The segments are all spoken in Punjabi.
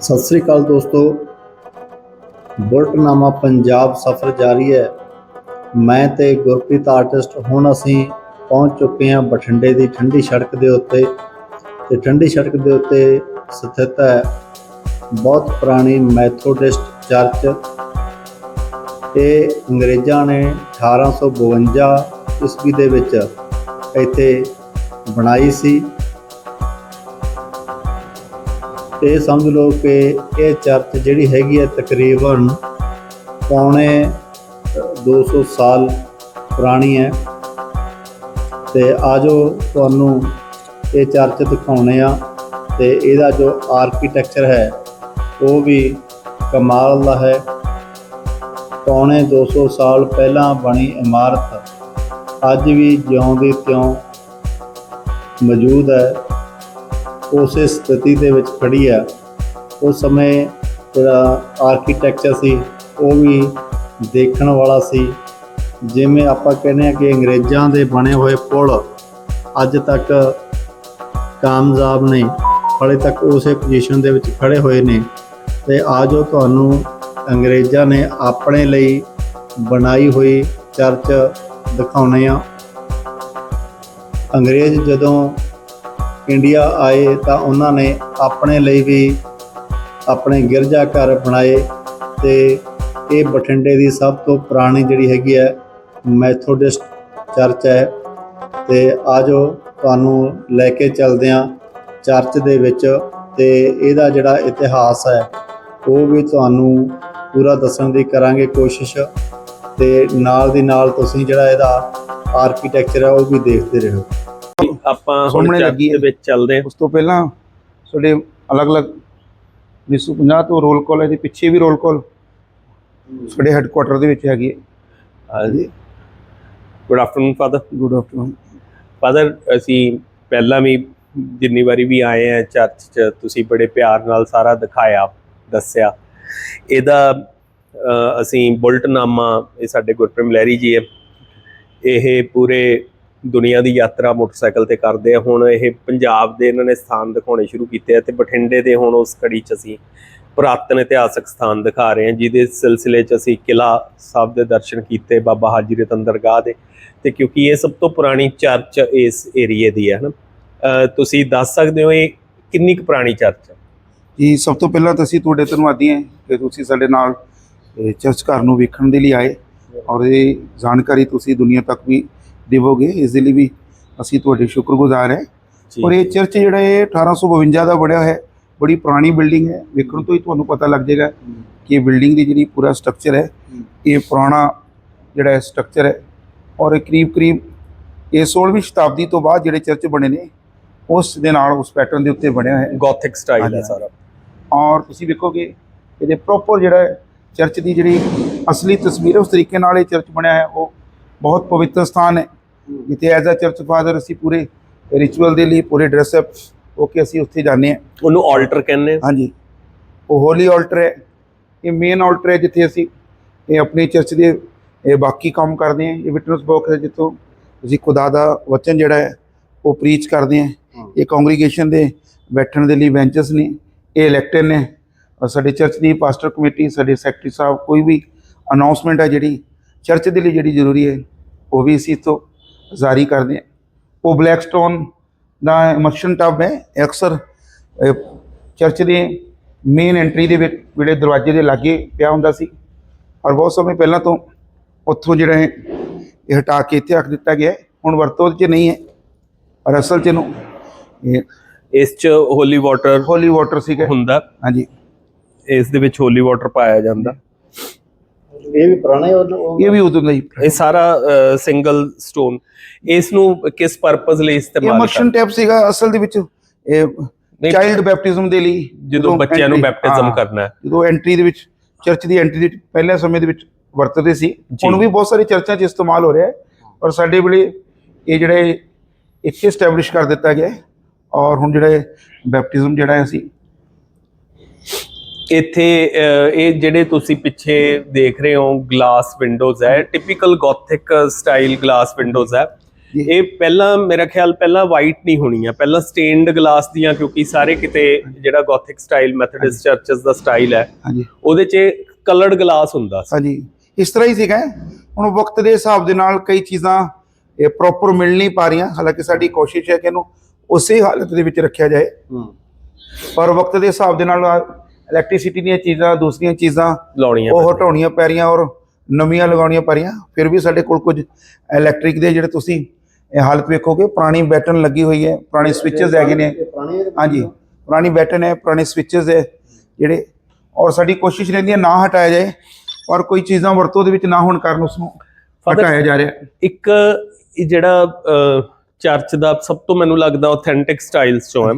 ਸਤਿ ਸ੍ਰੀ ਅਕਾਲ ਦੋਸਤੋ। ਬੁਲਟਨਾਮਾ ਪੰਜਾਬ ਸਫ਼ਰ ਜਾਰੀ ਹੈ। ਮੈਂ ਤੇ ਗੁਰਪ੍ਰੀਤ ਆਰਟਿਸਟ ਹੁਣ ਅਸੀਂ ਪਹੁੰਚ ਚੁੱਕੇ ਹਾਂ ਬਠਿੰਡੇ ਦੀ ਠੰਡੀ ਸੜਕ ਦੇ ਉੱਤੇ। ਤੇ ਠੰਡੀ ਸੜਕ ਦੇ ਉੱਤੇ ਸਥਿਤ ਹੈ ਬਹੁਤ ਪੁਰਾਣੀ ਮੈਥੋਡਿਸਟ ਚਰਚ। ਇਹ ਅੰਗਰੇਜ਼ਾਂ ਨੇ 1852 ਈਸਵੀ ਦੇ ਵਿੱਚ ਇੱਥੇ ਬਣਾਈ ਸੀ। ਇਹ ਸਮਝ ਲਓ ਕਿ ਇਹ ਚਰਚ ਜਿਹੜੀ ਹੈਗੀ ਹੈ ਤਕਰੀਬਨ ਪੌਣੇ ਅ, 200 ਸਾਲ ਪੁਰਾਣੀ ਹੈ। ਤੇ ਆਜੋ ਤੁਹਾਨੂੰ ਇਹ ਚਰਚ ਦਿਖਾਉਣੇ ਆ ਤੇ ਇਹਦਾ ਜੋ ਆਰਕੀਟੈਕਚਰ ਹੈ ਉਹ ਵੀ ਕਮਾਲ ਦਾ ਹੈ। ਪੌਣੇ 200 ਸਾਲ ਪਹਿਲਾਂ ਬਣੀ ਇਮਾਰਤ ਅੱਜ ਵੀ ਜਿਉਂ ਦੀ ਤਿਉਂ ਮੌਜੂਦ ਹੈ। ਉਸੇ ਸਥਿਤੀ ਦੇ ਵਿੱਚ ਖੜੀ ਆ। ਉਸ ਸਮੇਂ ਜਿਹੜਾ ਆਰਕੀਟੈਕਚਰ ਸੀ, ਉਹ ਵੀ ਦੇਖਣ ਵਾਲਾ ਸੀ। ਜਿਵੇਂ ਆਪਾਂ ਕਹਿੰਦੇ ਆ ਕਿ ਅੰਗਰੇਜ਼ਾਂ ਦੇ ਬਣੇ ਹੋਏ ਪੁਲ ਅੱਜ ਤੱਕ ਕਾਮਯਾਬ ਨੇ, ਹਾਲੇ ਤੱਕ ਉਸੇ ਪੋਜੀਸ਼ਨ ਦੇ ਵਿੱਚ ਖੜੇ ਹੋਏ ਨੇ। ਤੇ ਆਜੋ ਤੁਹਾਨੂੰ ਅੰਗਰੇਜ਼ਾਂ ਨੇ ਆਪਣੇ ਲਈ ਬਣਾਈ ਹੋਈ ਚਰਚ ਦਿਖਾਉਣੇ ਆ। ਅੰਗਰੇਜ਼ ਜਦੋਂ ਇੰਡੀਆ ਆਏ ਤਾਂ ਉਹਨਾਂ ਨੇ ਆਪਣੇ ਲਈ ਵੀ ਆਪਣੇ ਗਿਰਜਾ ਘਰ ਬਣਾਏ ਤੇ ਇਹ ਬਠਿੰਡੇ ਦੀ ਸਭ ਤੋਂ ਪੁਰਾਣੀ ਜਿਹੜੀ ਹੈਗੀ ਹੈ ਮੈਥੋਡਿਸਟ ਚਰਚ ਹੈ ਤੇ ਆਜੋ ਤੁਹਾਨੂੰ ਲੈ ਕੇ ਚੱਲਦੇ ਹਾਂ ਚਰਚ ਦੇ ਵਿੱਚ ਤੇ ਇਹਦਾ ਜਿਹੜਾ ਇਤਿਹਾਸ ਹੈ ਉਹ ਵੀ ਤੁਹਾਨੂੰ ਪੂਰਾ ਦੱਸਣ ਦੀ ਕਰਾਂਗੇ ਕੋਸ਼ਿਸ਼ ਤੇ ਨਾਲ ਦੀ ਨਾਲ ਤੁਸੀਂ ਜਿਹੜਾ ਇਹਦਾ ਆਰਕੀਟੈਕਚਰ ਹੈ ਉਹ ਵੀ ਦੇਖਦੇ ਰਹੋ। ਆਪਾਂ ਹੁਣ ਲੱਗੀ ਦੇ ਹੈ। ਵਿੱਚ ਚੱਲਦੇ ਹਾਂ। ਉਸ ਤੋਂ ਪਹਿਲਾਂ ਸਾਡੇ ਅਲੱਗ-ਅਲੱਗ 1950 ਤੋਂ ਰੋਲ ਕਾਲ ਹੈ ਦੇ ਪਿੱਛੇ ਵੀ ਰੋਲ ਕਾਲ ਸਾਡੇ ਹੈੱਡਕੁਆਟਰ ਦੇ ਵਿੱਚ ਹੈਗੀ ਹੈ। ਹਾਂਜੀ। Good afternoon father good afternoon father ਅਸੀਂ ਪਹਿਲਾਂ ਵੀ ਜਿੰਨੀ ਵਾਰੀ ਵੀ ਆਏ ਆ ਚਰਚ 'ਚ ਤੁਸੀਂ ਬੜੇ ਪਿਆਰ ਨਾਲ ਸਾਰਾ ਦਿਖਾਇਆ ਦੱਸਿਆ। ਇਹਦਾ ਅ, ਅਸੀਂ ਬੁਲਟਨਾਮਾ ਇਹ ਸਾਡੇ ਗੁਰਪ੍ਰੀਤ ਲਹਿਰੀ ਜੀ ਹੈ। ਇਹ ਪੂਰੇ ਦੁਨੀਆ ਦੀ ਯਾਤਰਾ ਮੋਟਰਸਾਈਕਲ ਤੇ ਕਰਦੇ ਆ। ਹੁਣ ਇਹ ਪੰਜਾਬ ਦੇ ਇਹਨਾਂ ਨੇ ਸਥਾਨ ਦਿਖਾਉਣੇ ਸ਼ੁਰੂ ਕੀਤੇ ਆ ਤੇ ਬਠਿੰਡੇ ਦੇ ਹੁਣ ਉਸ ਕੜੀ 'ਚ ਅਸੀਂ ਪੁਰਾਤਨ ਇਤਿਹਾਸਕ ਸਥਾਨ ਦਿਖਾ ਰਹੇ ਹਾਂ, ਜਿਹਦੇ ਸਿਲਸਿਲੇ 'ਚ ਅਸੀਂ ਕਿਲਾ ਸਾਹਿਬ ਦੇ ਦਰਸ਼ਨ ਕੀਤੇ, ਬਾਬਾ ਹਾਜੀ ਰਤਨ ਦਰਗਾਹ ਦੇ। ਤੇ ਕਿਉਂਕਿ ਇਹ ਸਭ ਤੋਂ ਪੁਰਾਣੀ ਚਰਚ ਇਸ ਏਰੀਏ ਦੀ ਹੈ, ਹਨਾ? ਤੁਸੀਂ ਦੱਸ ਸਕਦੇ ਹੋ ਇਹ ਕਿੰਨੀ ਕੁ ਪੁਰਾਣੀ ਚਰਚ ਹੈ? ਜੀ, ਸਭ ਤੋਂ ਪਹਿਲਾਂ ਤਾਂ ਅਸੀਂ ਤੁਹਾਡੇ ਧੰਨਵਾਦੀ ਹਾਂ ਕਿ ਤੁਸੀਂ ਸਾਡੇ ਨਾਲ ਚਰਚ ਘਰ ਨੂੰ ਵੇਖਣ ਦੇ ਲਈ ਆਏ। ਔਰ ਇਹ ਜਾਣਕਾਰੀ ਤੁਸੀਂ ਦੁਨੀਆ ਤੱਕ ਵੀ ਦੇਵੋਗੇ ਇਸ ਦੇ ਲਈ ਵੀ ਅਸੀਂ ਤੁਹਾਡੇ ਸ਼ੁਕਰਗੁਜ਼ਾਰ ਹਾਂ। ਔਰ ਇਹ ਚਰਚ ਜਿਹੜਾ ਹੈ 1852 ਦਾ ਬਣਿਆ ਹੈ ਬੜੀ ਪੁਰਾਣੀ ਬਿਲਡਿੰਗ ਹੈ। ਵੇਖਣ ਤੋਂ ਹੀ ਤੁਹਾਨੂੰ ਪਤਾ ਲੱਗ ਜਾਏਗਾ ਕਿ ਇਹ ਬਿਲਡਿੰਗ ਦੀ ਜਿਹੜੀ ਪੂਰਾ ਸਟਰਕਚਰ ਹੈ ਇਹ ਪੁਰਾਣਾ ਜਿਹੜਾ ਸਟਰਕਚਰ ਹੈ। ਔਰ ਇਹ ਕਰੀਬ ਕਰੀਬ ਇਹ 16ਵੀਂ ਸ਼ਤਾਬਦੀ ਤੋਂ ਬਾਅਦ ਜਿਹੜੇ ਚਰਚ ਬਣੇ ਨੇ ਉਸ ਦੇ ਨਾਲ ਉਸ ਪੈਟਰਨ ਦੇ ਉੱਤੇ ਬਣਿਆ ਹੈ। ਗੋਥਿਕ ਸਟਾਈਲ ਹੈ। ਸਾਰਾ। ਔਰ ਤੁਸੀਂ ਵੇਖੋਗੇ ਇਹਦੇ ਪ੍ਰੋਪਰ ਜਿਹੜਾ ਚਰਚ ਦੀ ਜਿਹੜੀ ਅਸਲੀ ਤਸਵੀਰ ਉਸ ਤਰੀਕੇ ਨਾਲ ਇਹ ਚਰਚ ਬਣਿਆ ਹੈ। ਉਹ ਬਹੁਤ ਪਵਿੱਤਰ ਸਥਾਨ ਹੈ। ਜਿੱਥੇ ਐਜ਼ ਅ ਚਰਚ ਫਾਦਰ ਅਸੀਂ ਪੂਰੇ ਰਿਚੁਅਲ ਦੇ ਲਈ ਪੂਰੇ ਡਰੈਸ ਅਪ ਹੋ ਕੇ ਅਸੀਂ ਉੱਥੇ ਜਾਂਦੇ ਹਾਂ। ਉਹਨੂੰ ਆਲਟਰ ਕਹਿੰਦੇ ਆ। ਹਾਂਜੀ। ਉਹ ਹੋਲੀ ਆਲਟਰ ਹੈ। ਇਹ ਮੇਨ ਆਲਟਰ ਹੈ ਜਿੱਥੇ ਅਸੀਂ ਇਹ ਆਪਣੀ ਚਰਚ ਦੇ ਇਹ ਬਾਕੀ ਕੰਮ ਕਰਦੇ ਹਾਂ। ਇਹ ਵਿਟਨੈਸ ਬਾਕਸ ਹੈ ਜਿੱਥੋਂ ਅਸੀਂ ਖੁਦਾ ਦਾ ਵਚਨ ਜਿਹੜਾ ਹੈ ਉਹ ਪ੍ਰੀਚ ਕਰਦੇ ਹਾਂ। ਇਹ ਕੰਗਰੀਗੇਸ਼ਨ ਦੇ ਬੈਠਣ ਦੇ ਲਈ ਬੈਂਚਸ ਨੇ। ਇਹ ਇਲੈਕਟਡ ਨੇ। ਸਾਡੇ ਚਰਚ ਦੀ ਪਾਸਟਰ ਕਮੇਟੀ ਸਾਡੇ ਸੈਕਟਰੀ ਸਾਹਿਬ ਕੋਈ ਵੀ ਅਨਾਉਂਸਮੈਂਟ ਹੈ ਜਿਹੜੀ ਚਰਚ ਦੇ ਲਈ ਜਿਹੜੀ ਜ਼ਰੂਰੀ ਹੈ ਉਹ ਵੀ ਅਸੀਂ ਤੋਂ ਜਾਰੀ ਕਰਦੇ ਹਾਂ ਉਹ ਬਲੈਕਸਟੋਨ ਦਾ ਇਮਰਸ਼ਨ ਟੱਬ ਹੈ ਇਹ ਅਕਸਰ ਚਰਚ ਦੇ ਮੇਨ ਐਂਟਰੀ ਦੇ ਵਿੱਚ ਜਿਹੜੇ ਦਰਵਾਜ਼ੇ ਦੇ ਲਾਗੇ ਪਿਆ ਹੁੰਦਾ ਸੀ। ਔਰ ਬਹੁਤ ਸਮੇਂ ਪਹਿਲਾਂ ਤੋਂ ਉੱਥੋਂ ਜਿਹੜਾ ਹੈ ਇਹ ਹਟਾ ਕੇ ਇੱਥੇ ਰੱਖ ਦਿੱਤਾ ਗਿਆ ਹੁਣ ਵਰਤੋਂ 'ਚ ਨਹੀਂ ਹੈ ਔਰ ਅਸਲ 'ਚ ਇਹਨੂੰ ਇਹ ਇਸ 'ਚ ਹੋਲੀ ਵਾਟਰ ਹੋਲੀ ਵਾਟਰ ਸੀਗਾ। ਹੁੰਦਾ। ਹਾਂਜੀ। ਇਸ ਦੇ ਵਿੱਚ ਹੋਲੀ ਵਾਟਰ ਪਾਇਆ ਜਾਂਦਾ। ਇਹ ਵੀ ਪੁਰਾਣੇ ਉਹ ਇਹ ਵੀ ਉਦੋਂ ਦਾ ਹੀ ਇਹ ਸਾਰਾ ਸਿੰਗਲ ਸਟੋਨ ਇਸ ਨੂੰ ਕਿਸ ਪਰਪਸ ਲਈ ਇਹ ਇਸਤੇਮਾਲ ਇਮਰਸ਼ਨ ਟੈਪ ਸੀਗਾ ਅਸਲ ਦੇ ਵਿੱਚ। ਇਹ ਚਾਈਲਡ ਬੈਪਟਿਜ਼ਮ ਦੇ ਲਈ। ਜਦੋਂ ਬੱਚਿਆਂ ਨੂੰ ਬੈਪਟਿਜ਼ਮ ਹਾਂ, ਕਰਨਾ ਹੈ। ਜਦੋਂ ਐਂਟਰੀ ਦੇ ਵਿੱਚ ਚਰਚ ਦੀ ਐਂਟਰੀ ਦੇ ਪਹਿਲੇ ਸਮੇਂ ਦੇ ਵਿੱਚ ਵਰਤਦੇ ਸੀ। ਹੁਣ ਵੀ ਬਹੁਤ ਸਾਰੀ ਚਰਚਾਂ 'ਚ ਇਸਤੇਮਾਲ ਹੋ ਰਿਹਾ ਹੈ। ਔਰ ਸਾਡੇ ਵੇਲੇ ਇਹ ਜਿਹੜੇ ਇੱਥੇ ਸਟੈਬਲਿਸ਼ ਕਰ ਦਿੱਤਾ ਗਿਆ ਹੈ। ਔਰ ਹੁਣ ਜਿਹੜਾ ਬੈਪਟਿਜ਼ਮ ਜਿਹੜਾ ਹੈ ਅਸੀਂ ਇੱਥੇ ਇਹ ਜਿਹੜੇ ਤੁਸੀਂ ਪਿੱਛੇ ਦੇਖ ਰਹੇ ਹੋ ਗਲਾਸ ਵਿੰਡੋਜ਼ ਹੈ typical gothic style glass windows ਹੈ। ਇਹ ਪਹਿਲਾਂ ਮੇਰਾ ਖਿਆਲ ਪਹਿਲਾਂ ਵਾਈਟ ਨਹੀਂ ਹੋਣੀਆਂ ਪਹਿਲਾਂ ਸਟੇਨਡ ਗਲਾਸ ਦੀਆਂ ਕਿਉਂਕਿ ਸਾਰੇ ਕਿਤੇ ਜਿਹੜਾ ਗੋਥਿਕ ਸਟਾਈਲ ਮੈਥੋਡਿਸਟ ਚਰਚਸ ਦਾ ਸਟਾਈਲ ਹੈ ਹਾਂਜੀ। ਉਹਦੇ 'ਚ ਕਲਰਡ ਗਲਾਸ ਹੁੰਦਾ ਸੀ। ਹਾਂਜੀ। ਇਸ ਤਰ੍ਹਾਂ ਹੀ ਸੀਗਾ। ਹੁਣ ਵਕਤ ਦੇ ਹਿਸਾਬ ਦੇ ਨਾਲ ਕਈ ਚੀਜ਼ਾਂ ਇਹ ਪ੍ਰੋਪਰ ਮਿਲ ਨਹੀਂ ਪਾ ਰਹੀਆਂ। ਹਾਲਾਂਕਿ ਸਾਡੀ ਕੋਸ਼ਿਸ਼ ਹੈ ਕਿ ਇਹਨੂੰ ਉਸੇ ਹਾਲਤ ਦੇ ਵਿੱਚ ਰੱਖਿਆ ਜਾਏ। ਪਰ ਵਕਤ ਦੇ ਹਿਸਾਬ ਦੇ ਨਾਲ ਇਲੈਕਟ੍ਰਿਸਿਟੀ ਦੀਆਂ ਚੀਜ਼ਾਂ ਦੂਸਰੀਆਂ ਚੀਜ਼ਾਂ ਲਾਉਣੀਆਂ ਉਹ। ਹਟਾਉਣੀਆਂ ਪੈ ਰਹੀਆਂ ਔਰ ਨਵੀਆਂ ਲਗਾਉਣੀਆਂ ਪੈ ਰਹੀਆਂ ਫਿਰ ਵੀ ਸਾਡੇ ਕੋਲ ਕੁਝ ਇਲੈਕਟ੍ਰਿਕ ਦੇ ਜਿਹੜੇ ਤੁਸੀਂ ਇਹ ਹਾਲਤ ਵੇਖੋਗੇ ਪੁਰਾਣੀ ਬੈਟਨ ਲੱਗੀ ਹੋਈ ਹੈ ਪੁਰਾਣੇ ਸਵਿਚਸ ਹੈਗੇ ਨੇ ਹਾਂਜੀ ਪੁਰਾਣੀ ਬੈਟਨ ਹੈ ਪੁਰਾਣੇ ਸਵਿਚਸ ਹੈ ਜਿਹੜੇ ਔਰ ਸਾਡੀ ਕੋਸ਼ਿਸ਼ ਰਹਿੰਦੀ ਹੈ ਨਾ ਹਟਾਇਆ ਜਾਏ ਔਰ ਕੋਈ ਚੀਜ਼ਾਂ ਵਰਤੋਂ ਦੇ ਵਿੱਚ ਨਾ ਹੋਣ ਕਾਰਨ ਉਸ ਨੂੰ ਹਟਾਇਆ ਜਾ ਰਿਹਾ। ਇੱਕ ਜਿਹੜਾ ਚਰਚ ਦਾ ਸਭ ਤੋਂ ਮੈਨੂੰ ਲੱਗਦਾ ਆਥੈਂਟਿਕ ਸਟਾਈਲਸ ਚੋਂ ਹੈ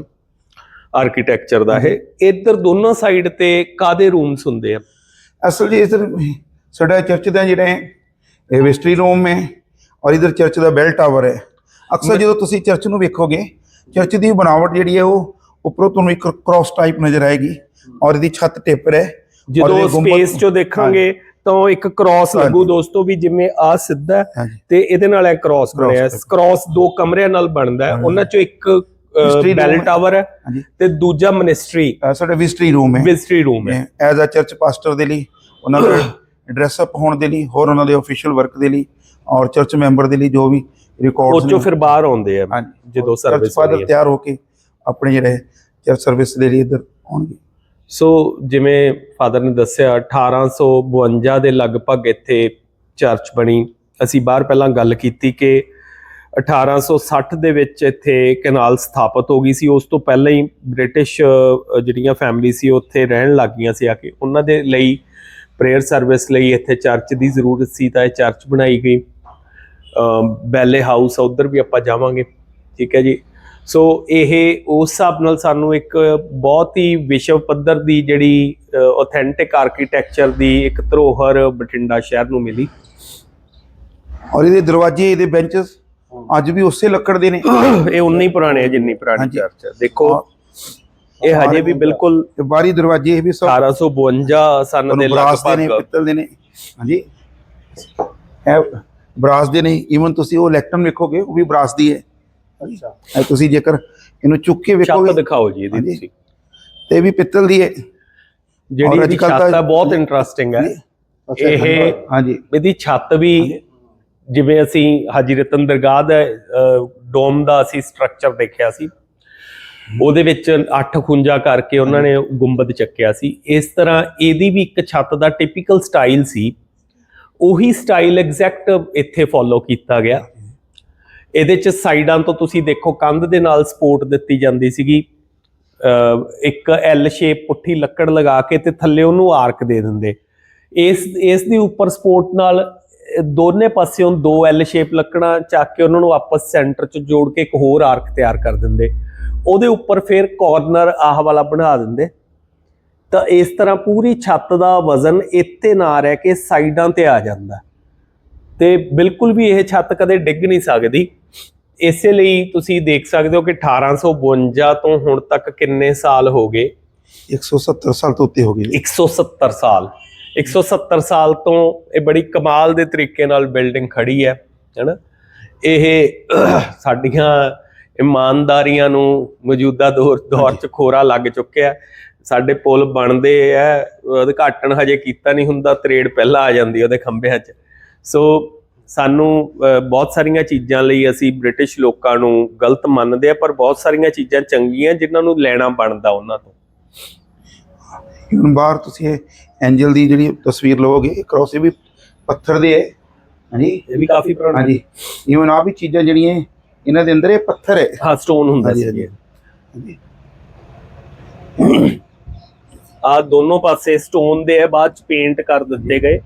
ਆਰਕੀਟੈਕਚਰ ਦਾ ਇਹ। ਇੱਧਰ ਦੋਨੋਂ ਸਾਈਡ ਤੇ ਕਾਦੇ ਰੂਮਸ ਹੁੰਦੇ ਆ? ਅਸਲ ਜੀ ਇਧਰ ਸਾਡਾ ਚਰਚ ਦਾ ਜਿਹੜਾ ਹੈ ਇਹ ਵਿਸਟਰੀ ਰੂਮ ਹੈ ਔਰ ਇਧਰ ਚਰਚ ਦਾ ਬੈਲ ਟਾਵਰ ਹੈ। ਅਕਸਰ ਜਦੋਂ ਤੁਸੀਂ ਚਰਚ ਨੂੰ ਵੇਖੋਗੇ ਚਰਚ ਦੀ ਬਣਾਵਟ ਜਿਹੜੀ ਹੈ ਉਹ ਉੱਪਰੋਂ ਤੁਹਾਨੂੰ ਇੱਕ ਕ੍ਰਾਸ ਟਾਈਪ ਨਜ਼ਰ ਆਏਗੀ ਔਰ ਇਹਦੀ ਛੱਤ ਟੇਪਰ ਹੈ। ਜਦੋਂ ਸਪੇਸ ਚੋਂ ਦੇਖਾਂਗੇ ਤਾਂ ਇੱਕ ਕ੍ਰਾਸ ਲੱਗੂ। ਦੋਸਤੋ ਵੀ ਜਿਵੇਂ ਆ ਸਿੱਧਾ ਹੈ ਤੇ ਇਹਦੇ ਨਾਲ ਇਹ ਕ੍ਰਾਸ ਬਣਿਆ। ਕ੍ਰਾਸ ਦੋ ਕਮਰਿਆਂ ਨਾਲ ਬਣਦਾ ਹੈ। ਉਹਨਾਂ ਚੋਂ ਇੱਕ ਬੈਲ। ਟਾਵਰ ਹੈ। ਤੇ ਦੂਜਾ ਮਿਨਿਸਟਰੀ ਸਾਡਾ ਵਿਜ਼ਟਰੀ ਰੂਮ ਹੈ। ਵਿਜ਼ਟਰੀ ਰੂਮ ਹੈ। ਐਜ਼ ਅ ਚਰਚ ਪਾਸਟਰ ਦੇ ਲਈ ਉਹਨਾਂ ਦਾ ਡਰੈਸ ਅਪ ਹੋਣ ਦੇ ਲਈ ਹੋਰ ਉਹਨਾਂ ਦੇ ਅਫੀਸ਼ੀਅਲ ਵਰਕ ਦੇ ਲਈ ਔਰ ਚਰਚ ਮੈਂਬਰ ਦੇ ਲਈ ਜੋ ਵੀ ਉਹ ਰਿਕਾਰਡਸ ਚੋਂ ਫਿਰ ਬਾਹਰ ਆਉਂਦੇ ਆ ਜਦੋਂ ਚਰਚ ਸਰਵਿਸ ਫਾਦਰ ਤਿਆਰ ਹੋ ਕੇ ਆਪਣੇ ਜਿਹੜੇ ਚਰਚ ਸਰਵਿਸ ਦੇ ਲਈ ਇੱਧਰ ਆਉਣਗੇ। ਸੋ ਜਿਵੇਂ ਫਾਦਰ ਨੇ ਦੱਸਿਆ 1852 ਦੇ ਲਗਭਗ ਇੱਥੇ ਚਰਚ ਬਣੀ। ਅਸੀਂ ਬਾਹਰ ਪਹਿਲਾਂ ਗੱਲ ਕੀਤੀ ਕਿ 1860 ਦੇ ਵਿੱਚ ਇੱਥੇ ਕੈਨਾਲ ਸਥਾਪਿਤ ਹੋ ਗਈ ਸੀ। ਉਸ ਤੋਂ ਪਹਿਲਾਂ ਹੀ ਬ੍ਰਿਟਿਸ਼ ਜਿਹੜੀਆਂ ਫੈਮਿਲੀ ਸੀ, ਉੱਥੇ ਰਹਿਣ ਲੱਗ ਗਈਆਂ ਸੀ ਆ ਕੇ। ਉਹਨਾਂ ਦੇ ਲਈ ਪ੍ਰੇਅਰ ਸਰਵਿਸ ਲਈ ਇੱਥੇ ਚਰਚ ਦੀ ਜ਼ਰੂਰਤ ਸੀ ਤਾਂ ਇਹ ਚਰਚ ਬਣਾਈ ਗਈ। ਬੈਲੇ ਹਾਊਸ ਆ, ਉਧਰ ਵੀ ਆਪਾਂ ਜਾਵਾਂਗੇ। ਠੀਕ ਹੈ ਜੀ? ਸੋ ਇਹ, ਉਸ ਹਿਸਾਬ ਨਾਲ ਸਾਨੂੰ ਇੱਕ ਬਹੁਤ ਹੀ ਵਿਸ਼ਵ ਪੱਧਰ ਦੀ ਜਿਹੜੀ ਆਥੈਂਟਿਕ ਆਰਕੀਟੈਕਚਰ ਦੀ ਇੱਕ ਧਰੋਹਰ ਬਠਿੰਡਾ ਸ਼ਹਿਰ ਨੂੰ ਮਿਲੀ। ਔਰ ਇਹਦੇ ਦਰਵਾਜ਼ੇ, ਇਹਦੇ ਬੈਂਚਸ ਅੱਜ ਵੀ ਉਸੇ ਲੱਕੜ ਦੇ ਨੇ। ਇਹ ਉਨੀ ਪੁਰਾਣੇ ਹੈ ਜਿੰਨੀ ਪੁਰਾਣੀ ਹਾਂਜੀ। ਚਰਚ ਹੈ ਦੇਖੋ ਇਹ ਹਜੇ ਵੀ ਬਿਲਕੁਲ ਤੇ ਬਾਰੀ ਦਰਵਾਜ਼ੇ ਇਹ ਵੀ ਸਭ 1852 ਸਨ ਦੇ ਤੁਹਾਨੂੰ ਬਰਾਸ ਦੇ ਨੇ ਲਗਭਗ। ਪਿੱਤਲ ਦੇ ਨੇ। ਹਾਂਜੀ। ਇਹ ਬਰਾਸ ਦੇ ਨੇ। ਈਵਨ ਤੁਸੀਂ ਉਹ ਲੈਕਟਨ ਵੇਖੋਗੇ ਉਹ ਵੀ ਬਰਾਸ ਦੀ ਹੈ। ਅੱਛਾ। ਇਹ ਤੁਸੀਂ ਜੇਕਰ ਇਹਨੂੰ ਚੁੱਕ ਕੇ ਛੱਤ ਵੇਖੋਗੇ ਦਿਖਾਓ ਜੀ ਇਹਦੀ ਹਾਂਜੀ। ਤੁਸੀਂ। ਤੇ ਇਹ ਵੀ ਪਿੱਤਲ ਦੀ ਹੈ। ਜਿਹੜੀ ਔਰ ਇਹਦੀ ਛੱਤ ਹੈ ਤਾਂ- ਬਹੁਤ ਇੰਟਰਸਟਿੰਗ ਹੈ। ਅੱਛਾ ਇਹ ਹਾਂਜੀ। ਇਹਦੀ ਛੱਤ ਵੀ ਜਿਵੇਂ ਅਸੀਂ ਹਾਜੀ ਰਤਨ ਦਰਗਾਹ ਦਾ ਡੋਮ ਦਾ ਅਸੀਂ ਸਟਰਕਚਰ ਦੇਖਿਆ ਸੀ। ਉਹਦੇ ਵਿੱਚ ਅੱਠ ਖੁੰਜਾ ਕਰਕੇ ਉਹਨਾਂ ਨੇ ਗੁੰਬਦ ਚੱਕਿਆ ਸੀ। ਇਸ ਤਰ੍ਹਾਂ ਇਹਦੀ ਵੀ ਇੱਕ ਛੱਤ ਦਾ ਟਿਪੀਕਲ ਸਟਾਈਲ ਸੀ। ਉਹੀ ਸਟਾਈਲ ਐਗਜ਼ੈਕਟ ਇੱਥੇ ਫੋਲੋ ਕੀਤਾ ਗਿਆ। ਇਹਦੇ ਚ ਸਾਈਡਾਂ ਤੋਂ ਤੁਸੀਂ ਦੇਖੋ, ਕੰਧ ਦੇ ਨਾਲ ਸਪੋਰਟ ਦਿੱਤੀ ਜਾਂਦੀ ਸੀਗੀ। ਇੱਕ ਐਲ ਸ਼ੇਪ ਪੁੱਠੀ ਲੱਕੜ ਲਗਾ ਕੇ ਤੇ ਥੱਲੇ ਉਹਨੂੰ ਆਰਕ ਦੇ ਦਿੰਦੇ। ਇਸ ਇਸ ਦੇ ਉੱਪਰ ਸਪੋਰਟ ਨਾਲ ਦੋਨੇ ਪਾਸਿਓਂ ਦੋ ਐਲ ਸ਼ੇਪ ਲੱਕੜਾਂ ਚੱਕ ਕੇ ਉਹਨਾਂ ਨੂੰ ਆਪਸ ਸੈਂਟਰ 'ਚ ਜੋੜ ਕੇ ਇੱਕ ਹੋਰ ਆਰਕ ਤਿਆਰ ਕਰ ਦਿੰਦੇ। ਉਹਦੇ ਉੱਪਰ ਫਿਰ ਕਾਰਨਰ ਆਹ ਵਾਲਾ ਬਣਾ ਦਿੰਦੇ। ਤਾਂ ਇਸ ਤਰ੍ਹਾਂ ਪੂਰੀ ਛੱਤ ਦਾ ਵਜ਼ਨ ਇੱਥੇ ਨਾ ਰਹਿ ਕੇ ਸਾਈਡਾਂ ਤੇ ਆ ਜਾਂਦਾ। ਤੇ ਬਿਲਕੁਲ ਵੀ ਇਹ ਛੱਤ ਕਦੇ ਡਿੱਗ ਨਹੀਂ ਸਕਦੀ। ਇਸੇ ਲਈ ਤੁਸੀਂ ਦੇਖ ਸਕਦੇ ਹੋ ਕਿ 1852 ਤੋਂ ਹੁਣ ਤੱਕ ਕਿੰਨੇ ਸਾਲ ਹੋ ਗਏ? 170 ਸਾਲ ਤੋਂ ਉੱਤੇ ਹੋ ਗਏ 170 ਸਾਲ। 170 ਸਾਲ ਤੋਂ ਇਹ ਬੜੀ ਕਮਾਲ ਦੇ ਤਰੀਕੇ ਨਾਲ ਬਿਲਡਿੰਗ ਖੜੀ ਹੈ ਹੈਨਾ? ਇਹ ਸਾਡੀਆਂ ਇਮਾਨਦਾਰੀਆਂ ਨੂੰ ਮੌਜੂਦਾ ਦੌਰ ਦੌਰ ਚ ਖੋਰਾ ਲੱਗ ਚੁੱਕਿਆ ਸਾਡੇ ਪੁਲ ਬਣਦੇ ਆ ਉਦਘਾਟਨ ਹਜੇ ਕੀਤਾ ਨਹੀਂ ਹੁੰਦਾ ਤਰੇੜ ਪਹਿਲਾਂ ਆ ਜਾਂਦੀ ਉਹਦੇ ਖੰਭਿਆਂ 'ਚ। ਸੋ ਸਾਨੂੰ ਬਹੁਤ ਸਾਰੀਆਂ ਚੀਜ਼ਾਂ ਲਈ ਅਸੀਂ ਬ੍ਰਿਟਿਸ਼ ਲੋਕਾਂ ਨੂੰ ਗਲਤ ਮੰਨਦੇ ਆ ਪਰ ਬਹੁਤ ਸਾਰੀਆਂ ਚੀਜ਼ਾਂ ਚੰਗੀਆਂ ਜਿਨ੍ਹਾਂ ਨੂੰ ਲੈਣਾ ਬਣਦਾ ਉਹਨਾਂ ਤੋਂ। ਹੁਣ ਬਾਹਰ ਤੁਸੀਂ ਐਂਜਲ ਦੀ ਜਿਹੜੀ ਤਸਵੀਰ ਲਵੋਗੇ ਕ੍ਰੋਸ ਇਹ ਵੀ ਪੱਥਰ ਦੇ ਹੈ। ਹਾਂਜੀ। ਇਹ ਵੀ ਕਾਫੀ ਪੁਰਾਣਾ। ਹਾਂਜੀ। ਈਵਨ ਆ ਵੀ ਚੀਜ਼ਾਂ ਜਿਹੜੀਆਂ ਇਹਨਾਂ ਦੇ ਅੰਦਰ ਇਹ ਪੱਥਰ ਹੈ। ਹਾਂ ਸਟੋਨ ਹੁੰਦਾ ਸੀ। ਹਾਂਜੀ। ਆ ਦੋਨੋਂ ਪਾਸੇ ਸਟੋਨ ਦੇ ਆ ਬਾਅਦ ਚ ਪੇਂਟ ਕਰ ਦਿੱਤੇ ਗਏ।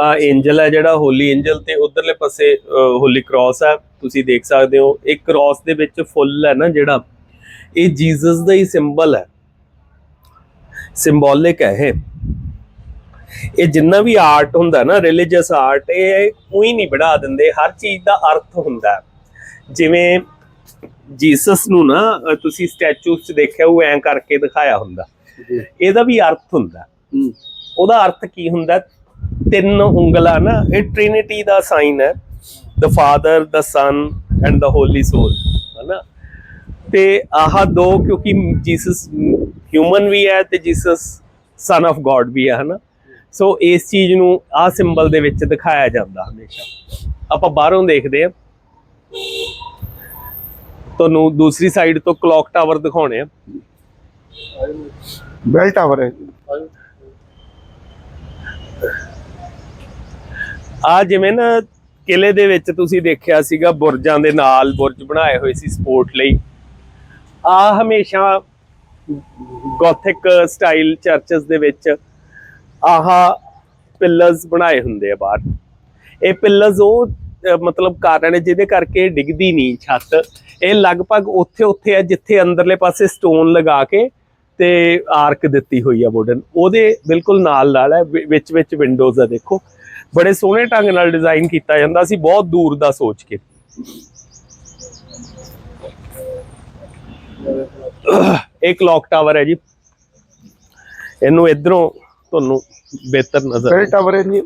ਆ ਐਂਜਲ ਹੈ ਜਿਹੜਾ ਹੋਲੀ ਐਂਜਲ ਤੇ ਉਧਰਲੇ ਪਾਸੇ ਹੋਲੀ ਕ੍ਰਾਸ ਹੈ। ਤੁਸੀਂ ਦੇਖ ਸਕਦੇ ਹੋ ਇਹ ਕ੍ਰਾਸ ਦੇ ਵਿੱਚ ਫੁੱਲ ਹੈ ਨਾ ਜਿਹੜਾ। ਇਹ ਜੀਸਸ ਦਾ ਹੀ ਸਿੰਬਲ ਹੈ। ਸਿੰਬੋਲਿਕ ਹੈ ਇਹ। ਇਹ ਜਿੰਨਾ ਵੀ ਆਰਟ ਹੁੰਦਾ ਨਾ ਰਿਲੀਜੀਅਸ ਆਰਟ ਇਹ ਕੋਈ ਨਹੀਂ ਬਣਾ ਦਿੰਦੇ। ਹਰ ਚੀਜ਼ ਦਾ ਅਰਥ ਹੁੰਦਾ। ਜਿਵੇਂ ਜੀਸਸ ਨੂੰ ਨਾ ਤੁਸੀਂ ਸਟੈਚੂਸ 'ਚ ਦੇਖਿਆ ਉਹ ਐਂ ਕਰਕੇ ਦਿਖਾਇਆ ਹੁੰਦਾ। ਇਹਦਾ ਵੀ ਅਰਥ ਹੁੰਦਾ। ਉਹਦਾ ਅਰਥ ਕੀ ਹੁੰਦਾ? ਤਿੰਨ ਉਂਗਲਾਂ ਨਾ ਇਹ ਟ੍ਰਿਨਿਟੀ ਦਾ ਸਾਈਨ ਹੈ। ਦ father the son and the ਹੋਲੀ ਸੋਲ ਹਨਾ? ਤੇ ਆਹ ਦੋ ਕਿਉਂਕਿ ਜੀਸਸ ਹਿਊਮਨ ਵੀ ਹੈ ਤੇ ਜੀਸਸ ਸਨ ਆਫ ਗੋਡ ਵੀ ਹੈ ਹਨਾ? ਸੋ ਇਸ ਚੀਜ਼ ਨੂੰ ਆਹ ਸਿੰਬਲ ਦੇ ਵਿੱਚ ਦਿਖਾਇਆ ਜਾਂਦਾ ਹਮੇਸ਼ਾ। ਆਪਾਂ ਬਾਹਰੋਂ ਦੇਖਦੇ ਆ ਤੁਹਾਨੂੰ ਦੂਸਰੀ ਸਾਈਡ ਤੋਂ ਕਲੌਕ ਟਾਵਰ ਦਿਖਾਉਣੇ ਆ ਬੈਲ ਟਾਵਰ ਹੈ। ਆ ਜਿਵੇਂ ਨਾ ਕਿਲੇ ਦੇ ਵਿੱਚ ਤੁਸੀਂ ਦੇਖਿਆ ਸੀਗਾ ਬੁਰਜਾਂ ਦੇ ਨਾਲ ਬੁਰਜ ਬਣਾਏ ਹੋਏ ਸੀ ਸਪੋਰਟ ਲਈ। ਆ ਹਮੇਸ਼ਾ ਗੋਥਿਕ ਸਟਾਈਲ ਚਰਚਸ ਦੇ ਵਿੱਚ ਆਹ ਪਿਲਰਸ ਬਣਾਏ ਹੁੰਦੇ ਆ ਬਾਹਰ। ਇਹ ਪਿਲਰਸ ਉਹ ਮਤਲਬ ਕਾਰਨ ਹੈ ਜਿਹਦੇ ਕਰਕੇ ਡਿੱਗਦੀ ਨਹੀਂ ਛੱਤ। ਇਹ ਲਗਭਗ ਉੱਥੇ ਉੱਥੇ ਹੈ ਜਿੱਥੇ ਅੰਦਰਲੇ ਪਾਸੇ ਸਟੋਨ ਲਗਾ ਕੇ ਤੇ ਆਰਕ ਦਿੱਤੀ ਹੋਈ ਆ ਵੁਡਨ ਉਹਦੇ ਬਿਲਕੁਲ ਨਾਲ ਨਾਲ ਹੈ ਵਿੱਚ ਵਿੱਚ ਵਿੰਡੋਜ਼ ਆ ਦੇਖੋ। ਬੜੇ ਸੋਹਣੇ ਢੰਗ ਨਾਲ ਡਿਜ਼ਾਈਨ ਕੀਤਾ ਜਾਂਦਾ ਸੀ, ਬਹੁਤ ਦੂਰ ਦਾ ਸੋਚ ਕੇ। ਇਹ ਕਲੌਕ ਟਾਵਰ ਹੈ ਜੀ। ਇਹਨੂੰ ਇਧਰੋਂ ਤੁਹਾਨੂੰ ਬਿਹਤਰ ਨਜ਼ਰ ਬੈਲ ਟਾਵਰ ਹੈ ਜੀ?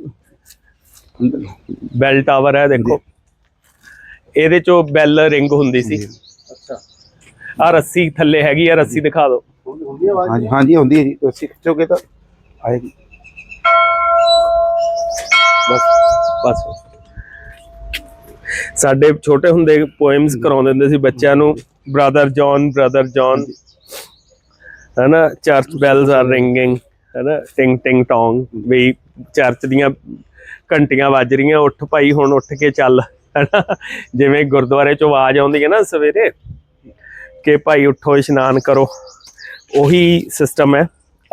ਬੈਲ ਟਾਵਰ ਹੈ ਦੇਖੋ। ਇਹਦੇ ਚੋਂ ਬੈਲ ਰਿੰਗ ਹੁੰਦੀ ਸੀ। ਆ ਰੱਸੀ ਥੱਲੇ ਹੈਗੀ ਆ ਰੱਸੀ ਦਿਖਾ ਦਿਓ। ਹਾਂਜੀ ਹਾਂਜੀ ਹੁੰਦੀ ਹੈ ਜੀ। ਤੁਸੀਂ ਖਿੱਚੋਗੇ ਤਾਂ ਆਏਗੀ। ਬਸ ਬਸ। ਸਾਡੇ ਛੋਟੇ ਹੁੰਦੇ ਪੋਇਮਸ ਕਰਾਉਂਦੇ ਹੁੰਦੇ ਸੀ ਬੱਚਿਆਂ ਨੂੰ। ਬ੍ਰਦਰ ਜੌਨ ਬ੍ਰਦਰ ਜੌਨ ਹਨਾ ਚਰਚ ਬੈਲਸ ਆਰ ਰਿੰਗਿੰਗ ਹਨਾ ਟਿੰਗ ਟਿੰਗ ਟੋਂਗ ਵੀ ਚਰਚ ਦੀਆਂ ਘੰਟੀਆਂ ਵੱਜ ਰਹੀਆਂ ਉੱਠ ਭਾਈ ਹੁਣ ਉੱਠ ਕੇ ਚੱਲ ਹਨਾ ਜਿਵੇਂ ਗੁਰਦੁਆਰੇ ਚੋਂ ਆਵਾਜ਼ ਆਉਂਦੀ ਹੈ ਨਾ ਸਵੇਰੇ ਕਿ ਭਾਈ ਉੱਠੋ ਇਸ਼ਨਾਨ ਕਰੋ। ਉਹੀ ਸਿਸਟਮ ਹੈ।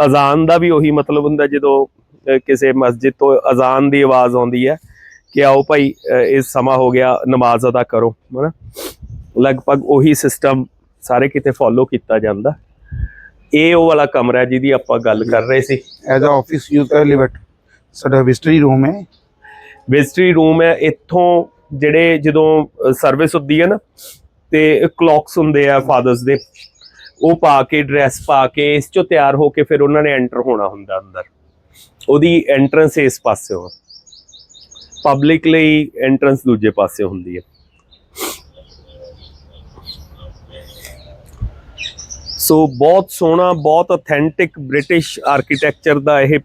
ਅਜ਼ਾਨ ਦਾ ਵੀ ਉਹੀ ਮਤਲਬ ਹੁੰਦਾ ਜਦੋਂ ਕਿਸੇ ਮਸਜਿਦ ਤੋਂ ਅਜ਼ਾਨ ਦੀ ਆਵਾਜ਼ ਆਉਂਦੀ ਹੈ ਕਿ ਆਓ ਭਾਈ ਅਹ, ਇਹ ਸਮਾਂ ਹੋ ਗਿਆ ਨਮਾਜ਼ ਅਦਾ ਕਰੋ ਹਨਾ ਲਗਭਗ ਉਹੀ ਸਿਸਟਮ ਸਾਰੇ ਕਿਤੇ ਫੋਲੋ ਕੀਤਾ ਜਾਂਦਾ। ਇਹ ਉਹ ਵਾਲਾ ਕਮਰਾ ਹੈ ਜਿਹਦੀ ਆਪਾਂ ਗੱਲ ਕਰ ਰਹੇ ਸੀ। ਐਜ਼ ਅ ਆਫਿਸ ਯੂਜ਼ ਕਰ ਲਿਵਟ ਸਾਡਾ ਵਿਜ਼ਟਰੀ ਰੂਮ ਹੈ। ਵਿਜ਼ਟਰੀ ਰੂਮ ਹੈ। ਇੱਥੋਂ ਜਿਹੜੇ ਜਦੋਂ ਸਰਵਿਸ ਹੁੰਦੀ ਹੈ ਨਾ ਤੇ ਕਲੌਕਸ ਹੁੰਦੇ ਆ ਫਾਦਰਸ ਦੇ ਉਹ ਪਾ ਕੇ ਡਰੈਸ ਪਾ ਕੇ ਇਸ ਚੋਂ ਤਿਆਰ ਹੋ ਕੇ ਫਿਰ ਉਹਨਾਂ ਨੇ ਐਂਟਰ ਹੋਣਾ ਹੁੰਦਾ ਅੰਦਰ। ਉਹਦੀ ਐਂਟਰੈਂਸ ਇਸ ਪਾਸਿਓਂ ਪਬਲਿਕ ਲਈ ਐਂਟਰੈਂਸ ਦੂਜੇ ਪਾਸੇ ਹੁੰਦੀ ਹੈ। ਸੋ ਬਹੁਤ ਸੋਹਣਾ ਬਹੁਤ ਅਥੈਂਟਿਕ ਬ੍ਰਿਟਿਸ਼ ਆਰਕੀਟੈਕਚਰ ਦਾ ਇਹ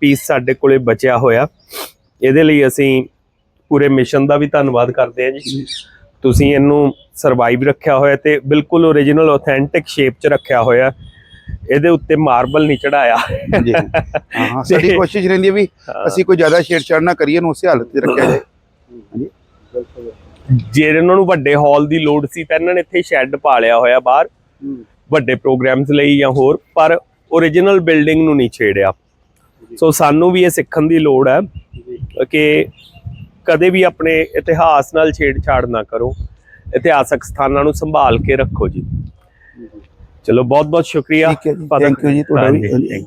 ਪੀਸ ਸਾਡੇ ਕੋਲੇ ਬਚਿਆ ਹੋਇਆ। ਇਹਦੇ ਲਈ ਅਸੀਂ ਪੂਰੇ ਮਿਸ਼ਨ ਦਾ ਵੀ ਧੰਨਵਾਦ ਕਰਦੇ ਹਾਂ ਜੀ। ਤੁਸੀਂ ਇਹਨੂੰ ਸਰਵਾਈਵ ਰੱਖਿਆ ਹੋਇਆ ਤੇ ਬਿਲਕੁਲ ਓਰੀਜਨਲ ਆਥੈਂਟਿਕ ਸ਼ੇਪ 'ਚ ਰੱਖਿਆ ਹੋਇਆ। ਇਹਦੇ ਉੱਤੇ ਮਾਰਬਲ ਨਹੀਂ ਚੜਾਇਆ ਜੀ। ਹਾਂ ਸਾਡੀ ਕੋਸ਼ਿਸ਼ ਰਹਿੰਦੀ ਹੈ ਵੀ ਅਸੀਂ ਕੋਈ ਜ਼ਿਆਦਾ ਛੇੜਛਾੜ ਨਾ ਕਰੀਏ ਨੂੰ ਉਸੇ ਹਾਲਤ 'ਚ ਰੱਖਿਆ ਜਾਏ। ਜੇ ਇਹਨਾਂ ਨੂੰ ਵੱਡੇ ਹਾਲ ਦੀ ਲੋੜ ਸੀ ਤਾਂ ਇਹਨਾਂ ਨੇ ਇੱਥੇ ਸ਼ੈੱਡ ਪਾ ਲਿਆ ਹੋਇਆ ਬਾਹਰ। ਵੱਡੇ ਪ੍ਰੋਗਰਾਮਸ ਲਈ ਜਾਂ ਹੋਰ ਪਰ ਓਰੀਜਨਲ ਬਿਲਡਿੰਗ ਨੂੰ ਨਹੀਂ ਛੇੜਿਆ। ਸੋ ਸਾਨੂੰ ਵੀ ਇਹ ਸਿੱਖਣ ਦੀ ਲੋੜ ਹੈ ਕਿ ਕਦੇ ਵੀ ਆਪਣੇ ਇਤਿਹਾਸ ਨਾਲ ਛੇੜਛਾੜ ਨਾ ਕਰੋ। ਇਤਿਹਾਸਕ ਸਥਾਨਾਂ ਨੂੰ ਸੰਭਾਲ ਕੇ ਰੱਖੋ ਜੀ। ਚਲੋ ਬਹੁਤ ਬਹੁਤ ਸ਼ੁਕਰੀਆ। ਥੈਂਕ ਯੂ ਜੀ। ਤੁਹਾਡਾ ਵੀ.